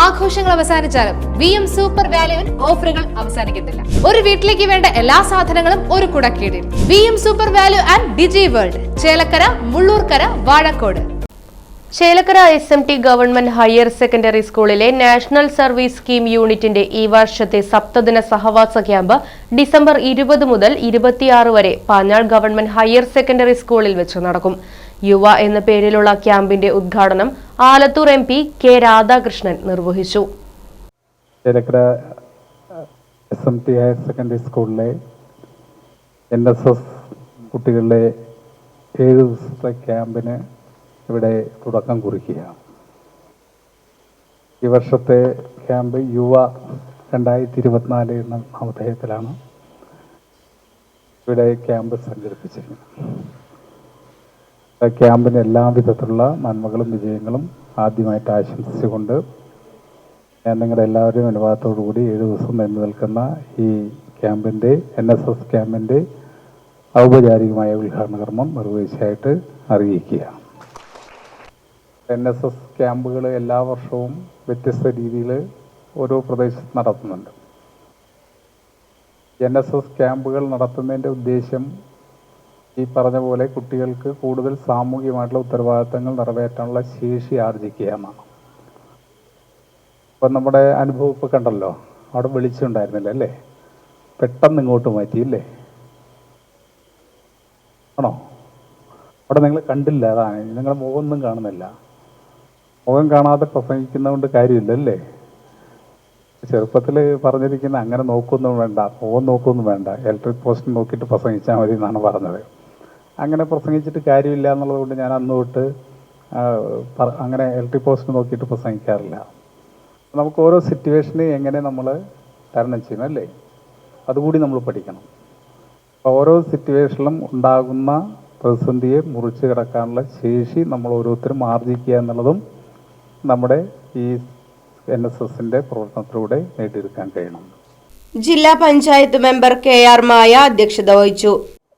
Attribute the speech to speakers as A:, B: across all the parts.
A: ആഘോഷങ്ങൾ അവസാനിച്ചാലും V M super വാല്യുവിൽ ഓഫറുകൾ അവസാനിക്കുന്നില്ല ഒരു വീട്ടിലേക്ക് വേണ്ട എല്ലാ സാധനങ്ങളും ഒരു കുടക്കീടിൽ. V M super value and digi world Chelakkara Mullurkara Vazhakkode.
B: Chelakkara S M T government higher secondary സ്കൂളിലെ നാഷണൽ സർവീസ് സ്കീം യൂണിറ്റിന്റെ ഈ വർഷത്തെ സപ്തദിന സഹവാസ ക്യാമ്പ് ഡിസംബർ ഇരുപത് മുതൽ ഇരുപത്തിയാറ് വരെ പാഞ്ഞാൾ ഗവൺമെന്റ് ഹയർ സെക്കൻഡറി സ്കൂളിൽ വെച്ച് നടക്കും. യുവ എന്ന പേരിലുള്ള ക്യാമ്പിന്റെ ഉദ്ഘാടനം Alathur M P K Radhakrishnan നിർവഹിച്ചു.
C: S M T higher secondary സ്കൂളിലെ എൻ എസ് എസ് കുട്ടികളുടെ ഏഴ് ദിവസത്തെ ക്യാമ്പിന് ഇവിടെ തുടക്കം കുറിക്കുകയാണ്. ഈ വർഷത്തെ ക്യാമ്പ് യുവ രണ്ടായിരത്തി ഇരുപത്തിനാല് എന്ന അവധേയത്തിലാണ് ഇവിടെ ക്യാമ്പ് സംഘടിപ്പിച്ചിരിക്കുന്നത്. ക്യാമ്പിന് എല്ലാവിധത്തിലുള്ള നന്മകളും വിജയങ്ങളും ആദ്യമായിട്ട് ആശംസിച്ചുകൊണ്ട് ഞാൻ നിങ്ങളുടെ എല്ലാവരുടെയും അനുവാദത്തോടു കൂടി ഏഴ് ദിവസം നീണ്ടു നിൽക്കുന്ന ഈ ക്യാമ്പിന്റെ എൻ എസ് എസ് ക്യാമ്പിന്റെ ഔപചാരികമായ ഉദ്ഘാടന കർമ്മം നിർവഹിച്ചായിട്ട് അറിയിക്കുക. എൻ എസ് എസ് ക്യാമ്പുകൾ എല്ലാ വർഷവും വ്യത്യസ്ത രീതിയിൽ ഓരോ പ്രദേശത്ത് നടത്തുന്നുണ്ട്. എൻ എസ് എസ് ക്യാമ്പുകൾ നടത്തുന്നതിന്റെ ഉദ്ദേശം ഈ പറഞ്ഞ പോലെ കുട്ടികൾക്ക് കൂടുതൽ സാമൂഹികമായിട്ടുള്ള ഉത്തരവാദിത്തങ്ങൾ നിറവേറ്റാനുള്ള ശേഷി ആർജിക്കുക എന്നാണ് ഇപ്പം നമ്മുടെ അനുഭവം ഇപ്പോൾ കണ്ടല്ലോ അവിടെ വിളിച്ചുണ്ടായിരുന്നില്ല അല്ലേ? പെട്ടെന്ന് ഇങ്ങോട്ട് മാറ്റിയില്ലേ ആണോ? അവിടെ നിങ്ങൾ കണ്ടില്ല അതാണ്. നിങ്ങളുടെ മുഖമൊന്നും കാണുന്നില്ല. മുഖം കാണാതെ പ്രസംഗിക്കുന്നതുകൊണ്ട് കാര്യമില്ല അല്ലേ? ചെറുപ്പത്തിൽ പറഞ്ഞിരിക്കുന്ന അങ്ങനെ നോക്കൊന്നും വേണ്ട മുഖം നോക്കൊന്നും വേണ്ട. ഇലക്ട്രിക് പോസ്റ്റ് നോക്കിയിട്ട് പ്രസംഗിച്ചാൽ മതി എന്നാണ് പറഞ്ഞത്. അങ്ങനെ പ്രസംഗിച്ചിട്ട് കാര്യമില്ല എന്നുള്ളത് കൊണ്ട് ഞാൻ അന്ന് തൊട്ട് അങ്ങനെ എൽ ടി പോസ്റ്റ് നോക്കിയിട്ട് പ്രസംഗിക്കാറില്ല. നമുക്ക് ഓരോ സിറ്റുവേഷനെ എങ്ങനെ നമ്മൾ തരണം ചെയ്യണം അല്ലേ? അതുകൂടി നമ്മൾ പഠിക്കണം. ഓരോ സിറ്റുവേഷനിലും ഉണ്ടാകുന്ന പ്രതിസന്ധിയെ മുറിച്ച് കിടക്കാനുള്ള ശേഷി നമ്മൾ ഓരോരുത്തരും ആർജിക്കുക എന്നുള്ളതും നമ്മുടെ ഈ എൻ എസ് എസിന്റെ പ്രവർത്തനത്തിലൂടെ നേടിയെടുക്കാൻ കഴിയണം.
D: ജില്ലാ panchayat member K R Maya അധ്യക്ഷത വഹിച്ചു.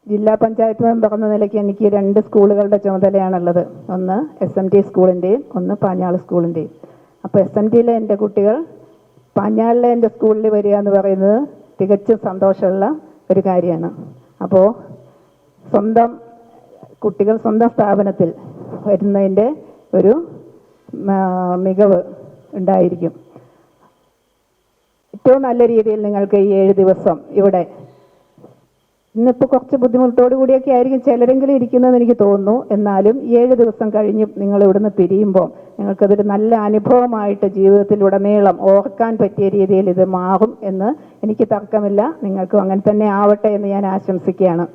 E: ജില്ലാ പഞ്ചായത്ത് മെമ്പർ എന്ന നിലയ്ക്ക് എനിക്ക് രണ്ട് സ്കൂളുകളുടെ ചുമതലയാണുള്ളത്. ഒന്ന് എസ് എം ടി സ്കൂളിന്റെയും ഒന്ന് പാഞ്ഞാൾ സ്കൂളിന്റെയും അപ്പോൾ എസ് എം ടിയിലെ എന്റെ കുട്ടികൾ പാഞ്ഞാളിലെ എന്റെ സ്കൂളിൽ വരിക എന്ന് പറയുന്നത് തികച്ചും സന്തോഷമുള്ള ഒരു കാര്യമാണ്. അപ്പോൾ സ്വന്തം കുട്ടികൾ സ്വന്തം സ്ഥാപനത്തിൽ വരുന്നതിന്റെ ഒരു മികവ് ഉണ്ടായിരിക്കും. ഏറ്റവും നല്ല രീതിയിൽ നിങ്ങൾക്ക് ഈ ഏഴ് ദിവസം ഇവിടെ ഇന്നിപ്പോൾ കുറച്ച് ബുദ്ധിമുട്ടോടു കൂടിയൊക്കെ ആയിരിക്കും ചിലരെങ്കിലും ഇരിക്കുന്നതെന്ന് എനിക്ക് തോന്നുന്നു. എന്നാലും ഏഴ് ദിവസം കഴിഞ്ഞ് നിങ്ങൾ ഇവിടുന്ന് പിരിയുമ്പോൾ നിങ്ങൾക്കതൊരു നല്ല അനുഭവമായിട്ട് ജീവിതത്തിലുടനീളം ഓർക്കാൻ പറ്റിയ രീതിയിൽ ഇത് മാറും എന്ന് എനിക്ക് തർക്കമില്ല. നിങ്ങൾക്കും അങ്ങനെ തന്നെ ആവട്ടെ എന്ന് ഞാൻ ആശംസിക്കുകയാണ്.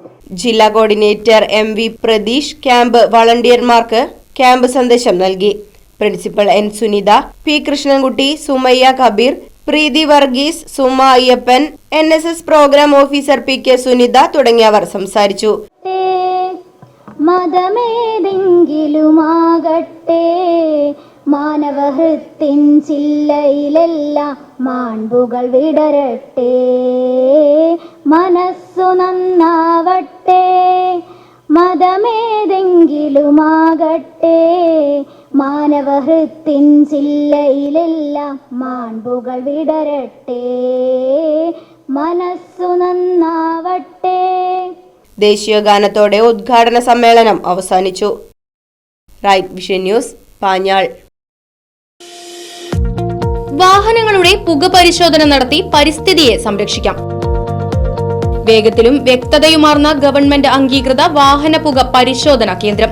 D: ജില്ലാ coordinator M V Pratheesh camp വളണ്ടിയർമാർക്ക് camp സന്ദേശം നൽകി. Principal N Sunitha P Krishnankutty Sumayya Kabeer Preethi Varghese Suma Ayyappan N S S programme officer P K Sunitha തുടങ്ങിയവർ സംസാരിച്ചു
F: മതമേതെങ്കിലുമാകട്ടെ. മാനവഹൃത്തിൻ ചില്ലയിലെല്ലാം മാൺപുകൾ വിടരട്ടെ. മനസ്സു നന്നാവട്ടെ. മതമേതെങ്കിലുമാകട്ടെ. മാനവഹൃത്തിൻ ചില്ലയിലെല്ലാം മാൺപുകൾ വിടരട്ടെ. മനസ്സു നന്നാവട്ടെ.
D: ദേശീയ ഗാനത്തോടെ ഉദ്ഘാടന സമ്മേളനം അവസാനിച്ചു. Right vision news Panjal.
B: വാഹനങ്ങളുടെ പുക പരിശോധന നടത്തി പരിസ്ഥിതിയെ സംരക്ഷിക്കാം. വേഗത്തിലും വ്യക്തതയുമാർന്ന ഗവൺമെന്റ് അംഗീകൃത വാഹന പുക പരിശോധന കേന്ദ്രം.